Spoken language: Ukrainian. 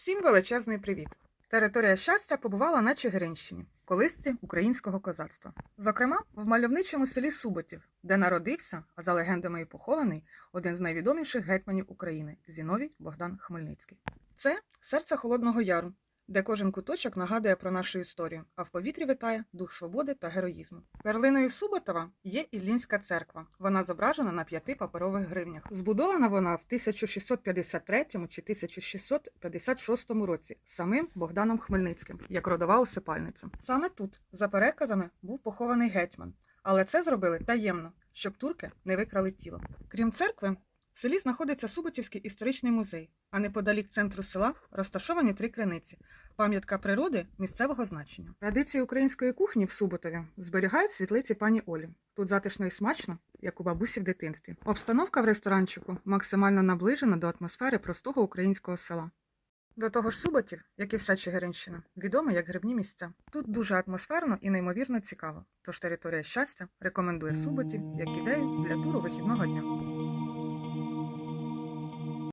Всім величезний привіт! Територія щастя побувала на Чигиринщині, колисці українського козацтва. Зокрема, в мальовничому селі Суботів, де народився, а за легендами і похований, один з найвідоміших гетьманів України Зіновій Богдан Хмельницький. Це серце Холодного Яру, де кожен куточок нагадує про нашу історію, а в повітрі витає дух свободи та героїзму. Перлиною Суботова є Іллінська церква. Вона зображена на п'яти паперових гривнях. Збудована вона в 1653 чи 1656 році самим Богданом Хмельницьким, як родова усипальниця. Саме тут, за переказами, був похований гетьман, але це зробили таємно, щоб турки не викрали тіло. Крім церкви, в селі знаходиться Суботівський історичний музей, а неподалік центру села розташовані три криниці пам'ятка природи місцевого значення. Традиції української кухні в Суботові зберігають світлиці пані Олі. Тут затишно і смачно, як у бабусі в дитинстві. Обстановка в ресторанчику максимально наближена до атмосфери простого українського села. До того ж, Суботів, як і вся Чигиринщина, відома як грибні місця. Тут дуже атмосферно і неймовірно цікаво. Тож територія щастя рекомендує Суботів як ідею для туру вихідного дня.